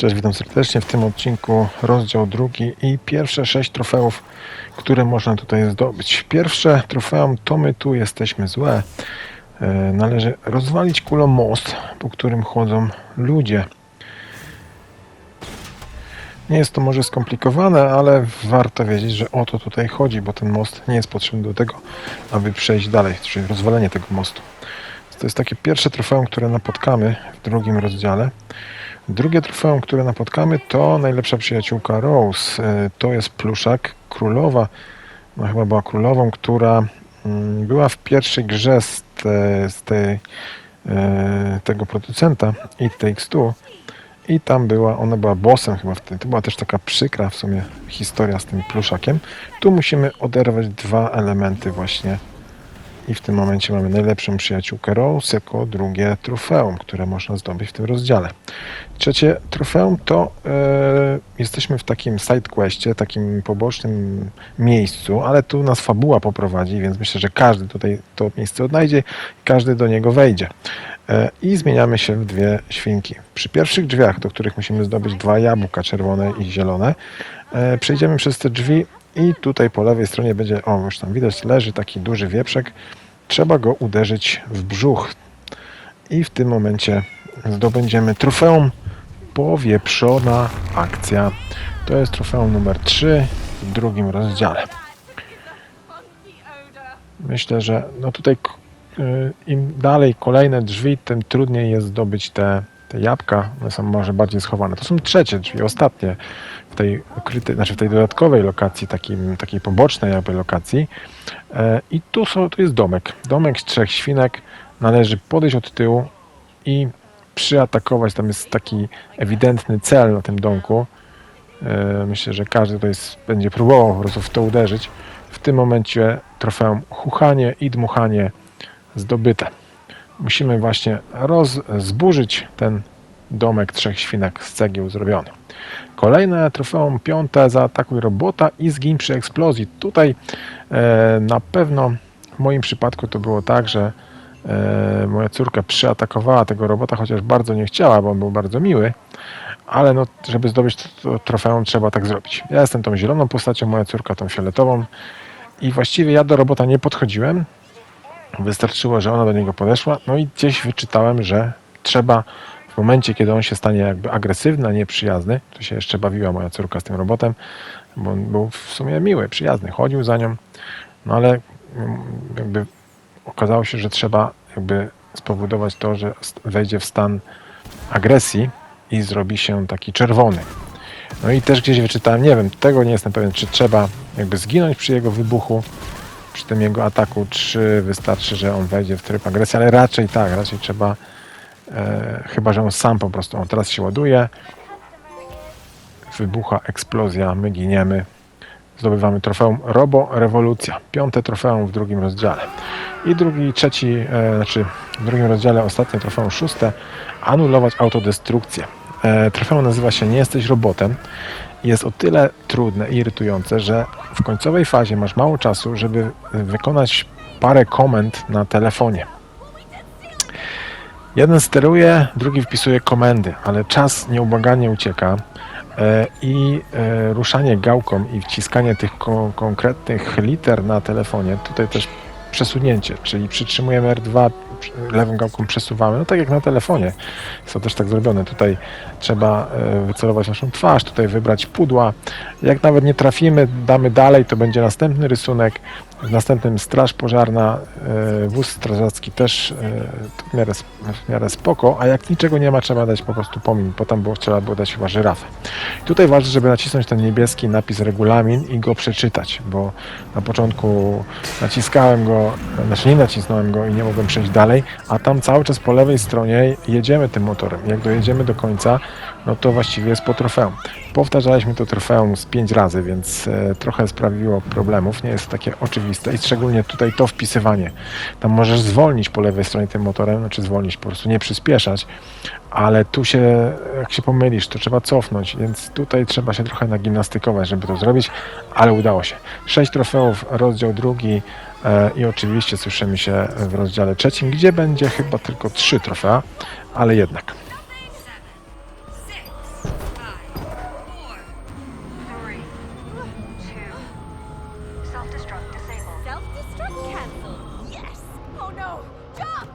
Cześć, witam serdecznie w tym odcinku rozdział drugi i pierwsze sześć trofeów, które można tutaj zdobyć. Pierwsze trofeum to my tu jesteśmy złe. E, Należy rozwalić kulą most, po którym chodzą ludzie. Nie jest to może skomplikowane, ale warto wiedzieć, że o to tutaj chodzi, bo ten most nie jest potrzebny do tego, aby przejść dalej, czyli rozwalenie tego mostu. To jest takie pierwsze trofeum, które napotkamy w drugim rozdziale. Drugie trofeum, które napotkamy, to najlepsza przyjaciółka Rose. E, To jest pluszak królowa, no chyba była królową, która mm, była w pierwszej grze z, te, z tej, e, tego producenta It Takes Two i tam była, ona była bossem chyba wtedy. To była też taka przykra w sumie historia z tym pluszakiem. Tu musimy oderwać dwa elementy właśnie i w tym momencie mamy najlepszą przyjaciółkę Rose jako drugie trofeum, które można zdobyć w tym rozdziale. Trzecie trofeum to e, jesteśmy w takim sidequestie, takim pobocznym miejscu, ale tu nas fabuła poprowadzi, więc myślę, że każdy tutaj to miejsce odnajdzie i każdy do niego wejdzie. E, I zmieniamy się w dwie świnki. Przy pierwszych drzwiach, do których musimy zdobyć dwa jabłka czerwone i zielone, e, przejdziemy przez te drzwi i tutaj po lewej stronie będzie, o już tam widać, leży taki duży wieprzek. Trzeba go uderzyć w brzuch. I w tym momencie zdobędziemy trofeum Powieprzona Akcja. To jest trofeum numer 3 w drugim rozdziale. Myślę, że no tutaj y, im dalej kolejne drzwi, tym trudniej jest zdobyć te, te jabłka. Są może bardziej schowane. To są trzecie drzwi, ostatnie w tej ukrytej, znaczy w tej dodatkowej lokacji, takim, takiej pobocznej jakby lokacji. E, I tu, są, tu jest domek. Domek z trzech świnek. Należy podejść od tyłu i przyatakować. Tam jest taki ewidentny cel na tym domku. E, Myślę, że każdy tutaj będzie próbował po prostu w to uderzyć. W tym momencie trofeum chuchanie i dmuchanie zdobyte. Musimy właśnie roz, zburzyć ten domek trzech świnek z cegieł zrobiony. Kolejne trofeum piąte zaatakuj robota i zgiń przy eksplozji. Tutaj e, na pewno w moim przypadku to było tak, że e, moja córka przyatakowała tego robota, chociaż bardzo nie chciała, bo on był bardzo miły, ale no, żeby zdobyć to, to trofeum trzeba tak zrobić. Ja jestem tą zieloną postacią, moja córka tą fioletową i właściwie ja do robota nie podchodziłem. Wystarczyło, że ona do niego podeszła, no i gdzieś wyczytałem, że trzeba w momencie, kiedy on się stanie jakby agresywny, a nie przyjazny, to się jeszcze bawiła moja córka z tym robotem, bo on był w sumie miły, przyjazny, chodził za nią, no ale mm, jakby okazało się, że trzeba jakby spowodować to, że wejdzie w stan agresji i zrobi się taki czerwony. No i też gdzieś wyczytałem, nie wiem, tego nie jestem pewien, czy trzeba jakby zginąć przy jego wybuchu, przy tym jego ataku, czy wystarczy, że on wejdzie w tryb agresji, ale raczej tak, raczej trzeba, e, chyba że on sam po prostu, on teraz się ładuje, wybucha eksplozja, my giniemy, zdobywamy trofeum Robo Rewolucja, piąte trofeum w drugim rozdziale. I drugi, trzeci, e, znaczy w drugim rozdziale ostatnie trofeum szóste, anulować autodestrukcję. E, trofeum nazywa się Nie jesteś robotem jest o tyle trudne i irytujące, że w końcowej fazie masz mało czasu, żeby wykonać parę komend na telefonie. Jeden steruje, drugi wpisuje komendy, ale czas nieubłaganie ucieka e, i e, ruszanie gałką i wciskanie tych ko- konkretnych liter na telefonie, tutaj też przesunięcie, czyli przytrzymujemy R2, przy- lewą gałką przesuwamy, no tak jak na telefonie, jest to też tak zrobione. Tutaj trzeba e, wycelować naszą twarz, tutaj wybrać pudła. Jak nawet nie trafimy, damy dalej, to będzie następny rysunek, w następnym straż pożarna, e, wóz strażacki też e, w miarę, w miarę spoko, a jak niczego nie ma, trzeba dać po prostu pomin, bo tam było, trzeba było dać chyba żyrafę. Tutaj ważne, żeby nacisnąć ten niebieski napis regulamin i go przeczytać, bo na początku naciskałem go, znaczy nie nacisnąłem go i nie mogłem przejść dalej, a tam cały czas po lewej stronie jedziemy tym motorem. Jak dojedziemy do końca, no to właściwie jest po trofeum. Powtarzaliśmy to trofeum z pięć razy, więc e, trochę sprawiło problemów. Nie jest takie oczywiste oczywiste i szczególnie tutaj to wpisywanie. Tam możesz zwolnić po lewej stronie tym motorem, czy znaczy zwolnić po prostu, nie przyspieszać, ale tu się, jak się pomylisz, to trzeba cofnąć, więc tutaj trzeba się trochę nagimnastykować, żeby to zrobić, ale udało się. Sześć trofeów, rozdział drugi e, i oczywiście słyszymy się w rozdziale trzecim, gdzie będzie chyba tylko trzy trofea, ale jednak. self-destruct Self-destruct cancelled. Yes! Oh no! Jump!